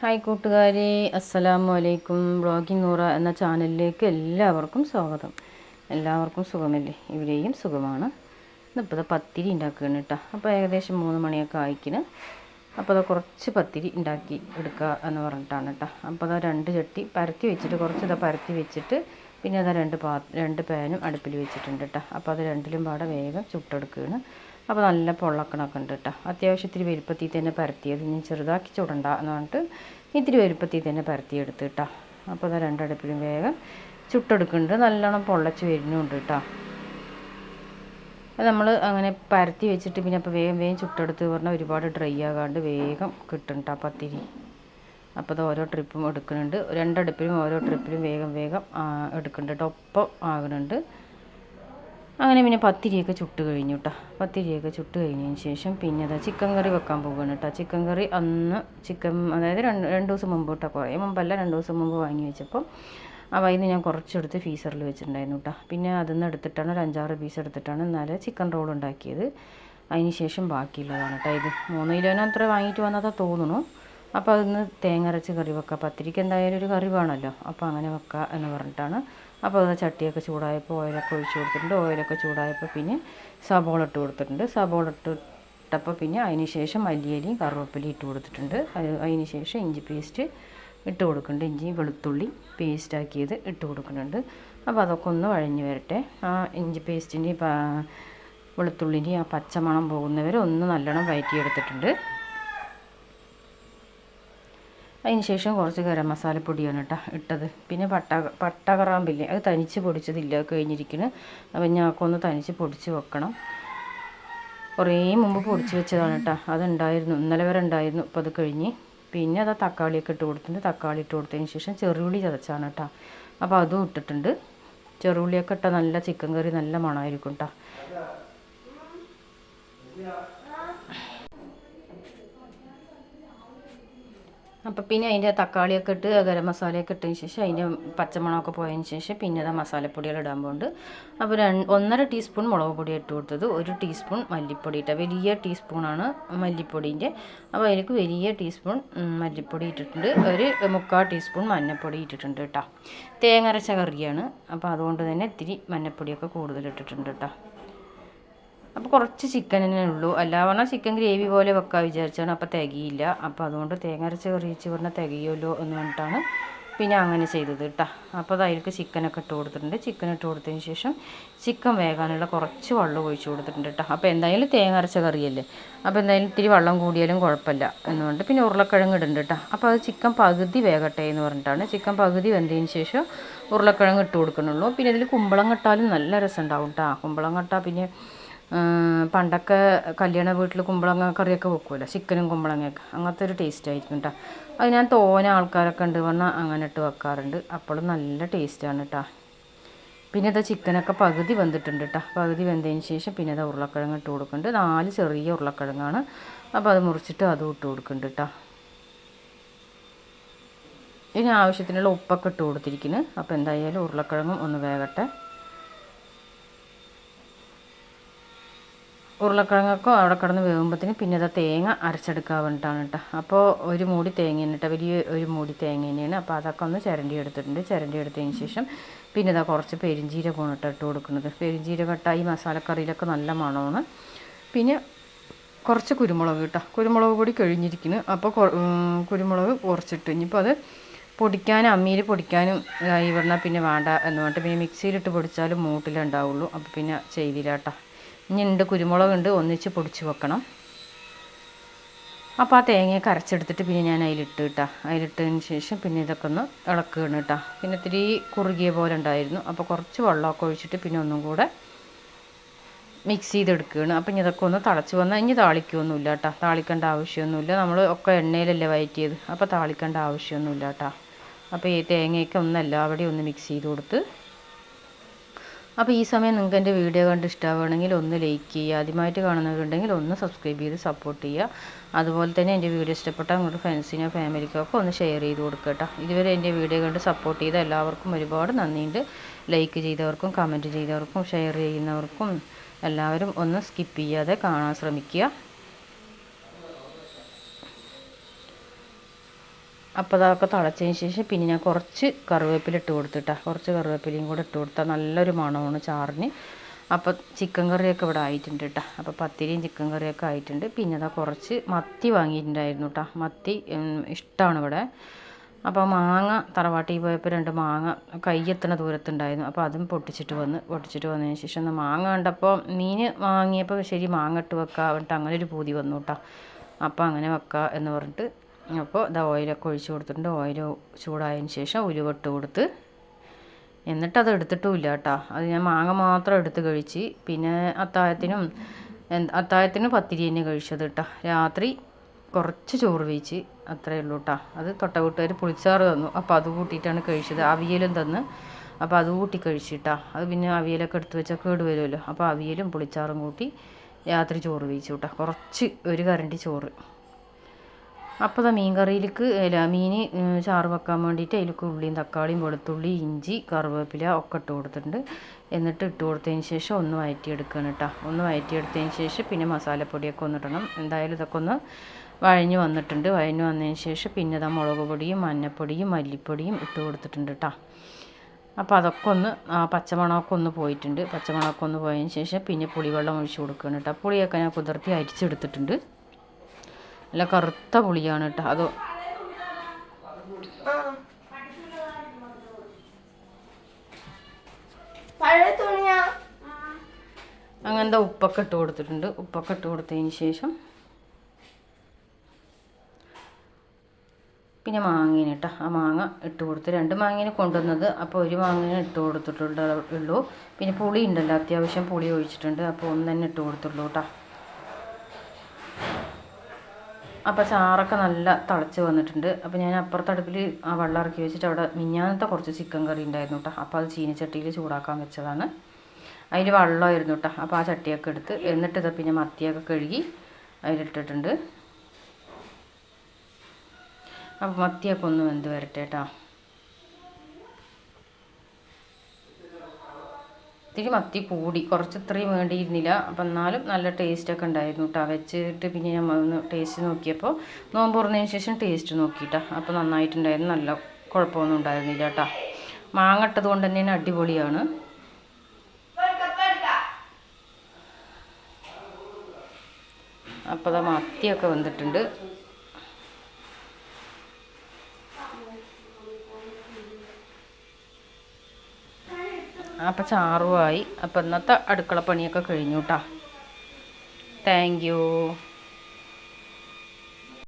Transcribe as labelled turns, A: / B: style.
A: Hi കൂട്ടുകാരെ. അസ്സലാമു അലൈക്കും ബ്ലോഗിംഗ് നൂറ എന്ന ചാനലിലേക്ക് എല്ലാവർക്കും സ്വാഗതം. എല്ലാവർക്കും സുഖമല്ലേ? ഇവിടെയും സുഖമാണ്. ഇന്നിപ്പോൾ പത്തിരി ഉണ്ടാക്കുകയാണ് കേട്ടോ അപ്പോൾ ഏകദേശം മൂന്ന് മണിയൊക്കെ ആയിക്കിന്. അപ്പോൾ അത് കുറച്ച് പത്തിരി ഉണ്ടാക്കി എടുക്കുക എന്ന് പറഞ്ഞിട്ടാണ് കേട്ടോ അപ്പോൾ അത് രണ്ട് ചട്ടി പരത്തി വെച്ചിട്ട് കുറച്ച് ഇതാ പരത്തി വെച്ചിട്ട് പിന്നെ അതാ രണ്ട് പാ രണ്ട് പാനും അടുപ്പിൽ വെച്ചിട്ടുണ്ട് കേട്ടോ അപ്പോൾ അത് രണ്ടിലും പാടെ വേഗം ചുട്ടെടുക്കുകയാണ്. അപ്പോൾ നല്ല പൊള്ളക്കണൊക്കെ ഉണ്ട് കേട്ടോ അത്യാവശ്യത്തിൽ വലുപ്പത്തിൽ തന്നെ പരത്തിയത്. ഇനി ചെറുതാക്കി ചുടണ്ട എന്ന് പറഞ്ഞിട്ട് ഇത്തിരി വലുപ്പത്തിൽ തന്നെ പരത്തിയെടുത്ത് കേട്ടോ. അപ്പോൾ അത് രണ്ടടുപ്പിലും വേഗം ചുട്ടെടുക്കുന്നുണ്ട്. നല്ലോണം പൊള്ളച്ച് വരുന്നുണ്ട് കേട്ടോ. അത് നമ്മൾ അങ്ങനെ പരത്തി വെച്ചിട്ട് പിന്നെ അപ്പോൾ വേഗം വേഗം ചുട്ടെടുത്ത് പറഞ്ഞാൽ ഒരുപാട് ഡ്രൈ ആകാണ്ട് വേഗം കിട്ടും കേട്ടോ പത്തിരി അപ്പോൾ അത് ഓരോ ട്രിപ്പും എടുക്കുന്നുണ്ട്. രണ്ടടുപ്പിലും ഓരോ ട്രിപ്പിലും വേഗം വേഗം എടുക്കുന്നുണ്ട്. കേട്ടോ ഒപ്പം ആകുന്നുണ്ട്. അങ്ങനെ പിന്നെ പത്തിരിയൊക്കെ ചുട്ട് കഴിഞ്ഞു കേട്ടോ പത്തിരിയൊക്കെ ചുട്ട് കഴിഞ്ഞതിന് ശേഷം പിന്നെ അതാ ചിക്കൻ കറി വെക്കാൻ പോകുകയാണ് കേട്ടോ ചിക്കൻ കറി അന്ന് ചിക്കൻ അതായത് രണ്ട് രണ്ട് ദിവസം മുമ്പ് കേട്ടോ കുറേ മുമ്പല്ല രണ്ട് ദിവസം മുമ്പ് വാങ്ങി വെച്ചപ്പോൾ ആ വൈന്ന് ഞാൻ കുറച്ചെടുത്ത് ഫീസറിൽ വെച്ചിട്ടുണ്ടായിരുന്നു കേട്ടോ പിന്നെ അതിൽ നിന്ന് എടുത്തിട്ടാണ് ഒരു അഞ്ചാറ് പീസ് എടുത്തിട്ടാണ് ഇന്നലെ ചിക്കൻ റോൾ ഉണ്ടാക്കിയത്. അതിന് ശേഷം ബാക്കിയുള്ളതാണ് കേട്ടോ ഇത്. മൂന്ന് കിലോന് അത്ര വാങ്ങിയിട്ട് വന്നതാ തോന്നുന്നു. അപ്പോൾ അതിന്ന് തേങ്ങ അരച്ച് കറി വെക്കാം. പത്തിരിക്ക് എന്തായാലും ഒരു കറി വേണമല്ലോ അപ്പോൾ അങ്ങനെ വെക്കാം എന്ന് പറഞ്ഞിട്ടാണ് അപ്പോൾ അത് ചട്ടിയൊക്കെ ചൂടായപ്പോൾ ഓയിലൊക്കെ ഒഴിച്ച് കൊടുത്തിട്ടുണ്ട്. ഓയിലൊക്കെ ചൂടായപ്പോൾ പിന്നെ സബോള ഇട്ട് കൊടുത്തിട്ടുണ്ട്. സബോള ഇട്ട് ഇട്ടപ്പോൾ പിന്നെ അതിന് ശേഷം മല്ലിയലിയും കറുവേപ്പിലയും ഇട്ട് കൊടുത്തിട്ടുണ്ട്. അത് അതിന് ശേഷം ഇഞ്ചി പേസ്റ്റ് ഇട്ട് കൊടുക്കുന്നുണ്ട്. ഇഞ്ചി വെളുത്തുള്ളി പേസ്റ്റാക്കിയത് ഇട്ട് കൊടുക്കുന്നുണ്ട്. അപ്പോൾ അതൊക്കെ ഒന്ന് വഴഞ്ഞ് വരട്ടെ. ആ ഇഞ്ചി പേസ്റ്റിന്റെ വെളുത്തുള്ളിന്റെ ആ പച്ചമണം പോകുന്നവരെ ഒന്ന് നല്ലോണം വയറ്റിയെടുത്തിട്ടുണ്ട്. അതിന് ശേഷം കുറച്ച് ഗരം മസാലപ്പൊടിയാണ് കേട്ടോ ഇട്ടത്. പിന്നെ പട്ട പട്ട കറാമ്പില്ലേ അത് തനിച്ച് പൊടിച്ചതില്ല കഴിഞ്ഞിരിക്കുന്നു അപ്പം ഞങ്ങൾക്ക് ഒന്ന് തനിച്ച് പൊടിച്ച് വെക്കണം. കുറേ മുമ്പ് പൊടിച്ച് വെച്ചതാണ് കേട്ടോ അതുണ്ടായിരുന്നു ഇന്നലെ വരെ ഉണ്ടായിരുന്നു. അപ്പോൾ അത് കഴിഞ്ഞ് പിന്നെ അത് തക്കാളിയൊക്കെ ഇട്ട് കൊടുത്തിട്ടുണ്ട്. തക്കാളി ഇട്ട് കൊടുത്തതിന് ശേഷം ചെറുള്ളി ചതച്ചാണ് കേട്ടോ അപ്പോൾ അതും ഇട്ടിട്ടുണ്ട്. ചെറുള്ളിയൊക്കെ ഇട്ടാൽ നല്ല ചിക്കൻ കറി നല്ല മണമായിരിക്കും കേട്ടോ അപ്പോൾ പിന്നെ അതിന്റെ തക്കാളിയൊക്കെ ഇട്ട് ഗരം മസാലയൊക്കെ ഇട്ടതിന് ശേഷം അതിന്റെ പച്ചമുളകൊക്കെ പോയതിന് ശേഷം പിന്നെ അത് മസാലപ്പൊടികൾ ഇടാൻ പോകുന്നുണ്ട് അപ്പോൾ രണ്ട് ഒന്നര ടീസ്പൂൺ മുളക് പൊടി ഇട്ട് കൊടുത്തത് ഒരു ടീസ്പൂൺ മല്ലിപ്പൊടി ഇട്ട വലിയ ടീസ്പൂണാണ് മല്ലിപ്പൊടീന്റെ അപ്പോൾ അതിലേക്ക് വലിയ ടീസ്പൂൺ മല്ലിപ്പൊടി ഇട്ടിട്ടുണ്ട്. ഒരു മുക്കാൽ ടീസ്പൂൺ മഞ്ഞൾപ്പൊടി ഇട്ടിട്ടുണ്ട് കേട്ടോ. തേങ്ങ അരച്ച കറിയാണ്. അപ്പോൾ അതുകൊണ്ട് തന്നെ ഇത്തിരി മഞ്ഞൾപ്പൊടിയൊക്കെ കൂടുതൽ ഇട്ടിട്ടുണ്ട് കേട്ടോ. അപ്പോൾ കുറച്ച് ചിക്കൻ തന്നെ ഉള്ളൂ. അല്ല പറഞ്ഞാൽ ചിക്കൻ ഗ്രേവി പോലെ വെക്കാൻ വിചാരിച്ചാണ് അപ്പോൾ തികയില്ല. അപ്പോൾ അതുകൊണ്ട് തേങ്ങ അരച്ച് കറിയിച്ച് പറഞ്ഞാൽ തികയുമല്ലോ എന്ന് പറഞ്ഞിട്ടാണ് പിന്നെ അങ്ങനെ ചെയ്തത് കേട്ടോ അപ്പോൾ അത് അതിലേക്ക് ചിക്കനൊക്കെ ഇട്ട് കൊടുത്തിട്ടുണ്ട്. ചിക്കൻ ഇട്ട് കൊടുത്തതിന് ശേഷം ചിക്കൻ വേകാനുള്ള കുറച്ച് വെള്ളം ഒഴിച്ച് കൊടുത്തിട്ടുണ്ട് കേട്ടോ അപ്പോൾ എന്തായാലും തേങ്ങ അരച്ച കറിയല്ലേ. അപ്പോൾ എന്തായാലും ഇത്തിരി വെള്ളം കൂടിയാലും കുഴപ്പമില്ല എന്നുകൊണ്ട് പിന്നെ ഉരുളക്കിഴങ്ങ് ഇടുന്നുണ്ട് കേട്ടോ അപ്പോൾ അത് ചിക്കൻ പകുതി വേകട്ടെ എന്ന് പറഞ്ഞിട്ടാണ്. ചിക്കൻ പകുതി വെന്തതിന് ശേഷം ഉരുളക്കിഴങ്ങ് ഇട്ട് കൊടുക്കണുള്ളൂ. പിന്നെ ഇതിൽ കുമ്പളം കട്ടാലും നല്ല രസം ഉണ്ടാവും കേട്ടോ കുമ്പളം കട്ടാൽ പിന്നെ പണ്ടൊക്കെ കല്യാണ വീട്ടിൽ കുമ്പളങ്ങ കറിയൊക്കെ വെക്കുമല്ലോ ചിക്കനും കുമ്പളങ്ങയൊക്കെ. അങ്ങനത്തെ ഒരു ടേസ്റ്റ് ആയിരിക്കും കേട്ടോ അത് ഞാൻ തോന ആൾക്കാരൊക്കെ ഉണ്ട് പറഞ്ഞാൽ അങ്ങനെ ഇട്ട് വെക്കാറുണ്ട്. അപ്പോഴും നല്ല ടേസ്റ്റാണ് കേട്ടോ പിന്നെ ഇതാ ചിക്കനൊക്കെ പകുതി വെന്തിട്ടുണ്ട് കേട്ടോ പകുതി വെന്തതിന് ശേഷം പിന്നെ അത് ഉരുളക്കിഴങ്ങ് ഇട്ട് കൊടുക്കുന്നുണ്ട്. നാല് ചെറിയ ഉരുളക്കിഴങ്ങാണ്. അപ്പോൾ അത് മുറിച്ചിട്ട് അതും ഇട്ട് കൊടുക്കുന്നുണ്ട് കേട്ടോ ഇനി ആവശ്യത്തിനുള്ള ഉപ്പൊക്കെ ഇട്ട് കൊടുത്തിരിക്കുന്നു. അപ്പോൾ എന്തായാലും ഉരുളക്കിഴങ്ങും ഒന്ന് വേകട്ടെ. ഉരുളക്കിഴങ്ങൊക്കെ അവിടെ കിടന്ന് വേകുമ്പോഴത്തേന് പിന്നെ അത് തേങ്ങ അരച്ചെടുക്കാൻ വേണ്ടിയിട്ടാണ് കേട്ടോ. അപ്പോൾ ഒരു മൂടി തേങ്ങ കേട്ടോ. വലിയ ഒരു മൂടി തേങ്ങ തന്നെയാണ്. അപ്പോൾ അതൊക്കെ ഒന്ന് ചിരണ്ടി എടുത്തിട്ടുണ്ട്. ചിരണ്ടി എടുത്തതിന് ശേഷം പിന്നെ ഇതാ കുറച്ച് പെരിഞ്ചീരകമാണ് കേട്ടോ ഇട്ട് കൊടുക്കുന്നത്. പെരിഞ്ചീരകം ഇട്ട ഈ മസാലക്കറിയിലൊക്കെ നല്ല മണമാണ്. പിന്നെ കുറച്ച് കുരുമുളക് കേട്ടോ. കുരുമുളക് പൊടി കഴിഞ്ഞിരിക്കുന്നു. അപ്പോൾ കുരുമുളക് കുറച്ചിട്ട് ഇനിയിപ്പോൾ അത് പൊടിക്കാനും അമ്മിയിൽ പൊടിക്കാനും ഇതായി പിന്നെ വേണ്ട എന്ന് പറഞ്ഞിട്ട് പിന്നെ മിക്സിയിലിട്ട് പൊടിച്ചാലും മൂട്ടിലുണ്ടാവുള്ളൂ. അപ്പോൾ പിന്നെ ചെയ്തില്ല കേട്ടോ. ഇനി ഉണ്ട് കുരുമുളകുണ്ട് ഒന്നിച്ച് പൊടിച്ച് വെക്കണം. അപ്പോൾ ആ തേങ്ങയൊക്കെ അരച്ചെടുത്തിട്ട് പിന്നെ ഞാൻ അതിലിട്ട് കേട്ടോ അതിലിട്ടതിന് ശേഷം പിന്നെ ഇതൊക്കെ ഒന്ന് ഇളക്കുകയാണ് കേട്ടോ പിന്നെ ഇത്തിരി കുറുകിയ പോലെ ഉണ്ടായിരുന്നു. അപ്പോൾ കുറച്ച് വെള്ളമൊക്കെ ഒഴിച്ചിട്ട് പിന്നെ ഒന്നും കൂടെ മിക്സ് ചെയ്തെടുക്കുകയാണ്. അപ്പം ഇനി ഇതൊക്കെ ഒന്ന് തിളച്ച് വന്നാൽ ഇനി താളിക്കൊന്നുമില്ല കേട്ടോ താളിക്കേണ്ട ആവശ്യമൊന്നുമില്ല. നമ്മൾ ഒക്കെ എണ്ണയിലല്ലേ വയറ്റിയത്. അപ്പോൾ താളിക്കേണ്ട ആവശ്യമൊന്നുമില്ല കേട്ടോ അപ്പോൾ ഈ തേങ്ങയൊക്കെ ഒന്നല്ല അവിടെ ഒന്ന് മിക്സ് ചെയ്ത് കൊടുത്ത് അപ്പോൾ ഈ സമയം നിങ്ങൾക്ക് എന്റെ വീഡിയോ കണ്ട് ഇഷ്ടമാവുകയാണെങ്കിൽ ഒന്ന് ലൈക്ക് ചെയ്യുക. ആദ്യമായിട്ട് കാണുന്നവരുണ്ടെങ്കിൽ ഒന്ന് സബ്സ്ക്രൈബ് ചെയ്ത് സപ്പോർട്ട് ചെയ്യുക. അതുപോലെ തന്നെ എന്റെ വീഡിയോ ഇഷ്ടപ്പെട്ട നിങ്ങളുടെ ഫ്രണ്ട്സിനോ ഫാമിലിക്കോ ഒക്കെ ഒന്ന് ഷെയർ ചെയ്ത് കൊടുക്കുക ഇതുവരെ എന്റെ വീഡിയോ കണ്ട് സപ്പോർട്ട് ചെയ്ത എല്ലാവർക്കും ഒരുപാട് നന്ദിയുണ്ട്. ലൈക്ക് ചെയ്തവർക്കും കമന്റ് ചെയ്തവർക്കും ഷെയർ ചെയ്യുന്നവർക്കും എല്ലാവരും ഒന്ന് സ്കിപ്പ് ചെയ്യാതെ കാണാൻ ശ്രമിക്കുക. അപ്പോൾ അതൊക്കെ തിളച്ചതിന് ശേഷം പിന്നെ ഞാൻ കുറച്ച് കറിവേപ്പില ഇട്ട് കൊടുത്തിട്ടാ. കുറച്ച് കറിവേപ്പിലയും കൂടെ ഇട്ട് കൊടുത്താൽ നല്ലൊരു മണമാണ് ചാറിന്. അപ്പോൾ ചിക്കൻ കറിയൊക്കെ ഇവിടെ ആയിട്ടുണ്ട് കേട്ടോ അപ്പോൾ പത്തിരിയും ചിക്കൻ കറിയൊക്കെ ആയിട്ടുണ്ട്. പിന്നെ അതാ കുറച്ച് മത്തി വാങ്ങിയിട്ടുണ്ടായിരുന്നു കേട്ടോ മത്തി ഇഷ്ടമാണ് ഇവിടെ. അപ്പോൾ മാങ്ങ തറവാട്ടിൽ പോയപ്പോൾ രണ്ട് മാങ്ങ കയ്യെത്തണ ദൂരത്തുണ്ടായിരുന്നു. അപ്പോൾ അതും പൊട്ടിച്ചിട്ട് വന്ന് പൊട്ടിച്ചിട്ട് വന്നതിന് ശേഷം മാങ്ങ കണ്ടപ്പോൾ മീൻ വാങ്ങിയപ്പോൾ ശരി മാങ്ങ ഇട്ട് വെക്കാം എന്നിട്ട് അങ്ങനെ ഒരു പൂതി വന്നു കേട്ടോ അപ്പോൾ അങ്ങനെ വെക്കാം എന്ന് പറഞ്ഞിട്ട് അപ്പോൾ ഇതാ ഓയിലൊക്കെ ഒഴിച്ച് കൊടുത്തിട്ടുണ്ട്. ഓയിൽ ചൂടായതിന് ശേഷം ഉരുവട്ട് കൊടുത്ത് എന്നിട്ട് അത് എടുത്തിട്ടുമില്ല കേട്ടോ. അത് ഞാൻ മാങ്ങ മാത്രം എടുത്ത് കഴിച്ച് പിന്നെ അത്താഴത്തിനും അത്താഴത്തിനും പത്തിരി തന്നെ കഴിച്ചത് കേട്ടോ. രാത്രി കുറച്ച് ചോറ് വെച്ച് അത്രയേ ഉള്ളൂ കേട്ടോ. അത് തൊട്ട വീട്ടുകാർ പുളിച്ചാറ് തന്നു. അപ്പോൾ അത് കൂട്ടിയിട്ടാണ് കഴിച്ചത്. അവിയലും തന്ന്. അപ്പോൾ അത് കൂട്ടി കഴിച്ചിട്ടാ അത് പിന്നെ അവിയലൊക്കെ എടുത്ത് വെച്ചാൽ കേട് വരുമല്ലോ. അപ്പോൾ അവിയലും പുളിച്ചാറും കൂട്ടി രാത്രി ചോറ് വെച്ചു കേട്ടോ. കുറച്ച് ഒരു കരണ്ടി ചോറ്. അപ്പോൾ ഇതാ മീൻ കറിയിലേക്ക് അല്ല മീൻ ചാറ് വെക്കാൻ വേണ്ടിയിട്ട് അതിലേക്ക് ഉള്ളിയും തക്കാളിയും വെളുത്തുള്ളി ഇഞ്ചി കറിവേപ്പില ഒക്കെ ഇട്ട് കൊടുത്തിട്ടുണ്ട്. എന്നിട്ട് ഇട്ട് കൊടുത്തതിന് ശേഷം ഒന്ന് വഴറ്റിയെടുക്കണം കേട്ടോ ഒന്ന് വഴറ്റിയെടുത്തതിന് ശേഷം പിന്നെ മസാലപ്പൊടിയൊക്കെ ഒന്ന് ഇടണം. എന്തായാലും ഇതൊക്കെ ഒന്ന് വഴഞ്ഞ് വന്നിട്ടുണ്ട്. വഴഞ്ഞ് വന്നതിന് ശേഷം പിന്നെ ഇതാ മുളക് പൊടിയും മഞ്ഞൾപ്പൊടിയും മല്ലിപ്പൊടിയും ഇട്ട് കൊടുത്തിട്ടുണ്ട് കേട്ടോ അപ്പോൾ അതൊക്കെ ഒന്ന് പച്ചമണമൊക്കെ ഒന്ന് പോയിട്ടുണ്ട്. പച്ചമണമൊക്കെ ഒന്ന് പോയതിന് ശേഷം പിന്നെ പുളിവെള്ളം ഒഴിച്ച് കൊടുക്കുകയാണ് കേട്ടോ പുളിയൊക്കെ ഞാൻ കുതിർത്തി അരിച്ചെടുത്തിട്ടുണ്ട്. നല്ല കറുത്ത പുളിയാണ് കേട്ടോ. അതോ അങ്ങനത്തെ ഉപ്പൊക്കെ ഇട്ട് കൊടുത്തിട്ടുണ്ട്. ഉപ്പൊക്കെ ഇട്ട് കൊടുത്തതിന് ശേഷം പിന്നെ മാങ്ങേനെ കേട്ടോ. ആ മാങ്ങ ഇട്ട് കൊടുത്ത് രണ്ട് മാങ്ങേനെ കൊണ്ടുവന്നത്. അപ്പോൾ ഒരു മാങ്ങേനെ ഇട്ട് കൊടുത്തിട്ടുള്ളൂ പിന്നെ പുളി ഉണ്ടല്ലോ അത്യാവശ്യം പുളി ഒഴിച്ചിട്ടുണ്ട്. അപ്പോൾ ഒന്ന് തന്നെ ഇട്ട് കൊടുത്തുള്ളൂ കേട്ടോ. അപ്പോൾ ചാറൊക്കെ നല്ല തിളച്ച് വന്നിട്ടുണ്ട്. അപ്പോൾ ഞാൻ അപ്പുറത്തെ അടുപ്പിൽ ആ വെള്ളം ഇറക്കി വെച്ചിട്ട് അവിടെ മിഞ്ഞാനത്തെ കുറച്ച് ചിക്കൻ കറി ഉണ്ടായിരുന്നു കേട്ടോ അപ്പോൾ അത് ചീനച്ചട്ടിയിൽ ചൂടാക്കാൻ വെച്ചതാണ്. അതിൽ വെള്ളമായിരുന്നു കേട്ടോ അപ്പോൾ ആ ചട്ടിയൊക്കെ എടുത്ത് എന്നിട്ട് ഇത് പിന്നെ മത്തിയൊക്കെ കഴുകി അതിലിട്ടിട്ടുണ്ട്. അപ്പോൾ മത്തിയൊക്കെ ഒന്ന് വെന്ത് വരട്ടെ കേട്ടോ ഇത്തിരി മത്തി കൂടി. കുറച്ച് ഇത്രയും വേണ്ടിയിരുന്നില്ല. അപ്പം എന്നാലും നല്ല ടേസ്റ്റൊക്കെ ഉണ്ടായിരുന്നു കേട്ടോ വെച്ചിട്ട് പിന്നെ ഞാൻ ഒന്ന് ടേസ്റ്റ് നോക്കിയപ്പോൾ നോമ്പ് തുറന്നതിന് ശേഷം ടേസ്റ്റ് നോക്കിയിട്ടാ അപ്പോൾ നന്നായിട്ടുണ്ടായിരുന്നു. നല്ല കുഴപ്പമൊന്നും ഉണ്ടായിരുന്നില്ല കേട്ടോ മാങ്ങട്ടത് കൊണ്ട് തന്നെയാണ് അടിപൊളിയാണ്. അപ്പോൾ അത് മത്തിയൊക്കെ വന്നിട്ടുണ്ട്. അപ്പം ചാറുമായി അപ്പം ഇന്നത്തെ അടുക്കള പണിയൊക്കെ കഴിഞ്ഞു കേട്ടോ താങ്ക്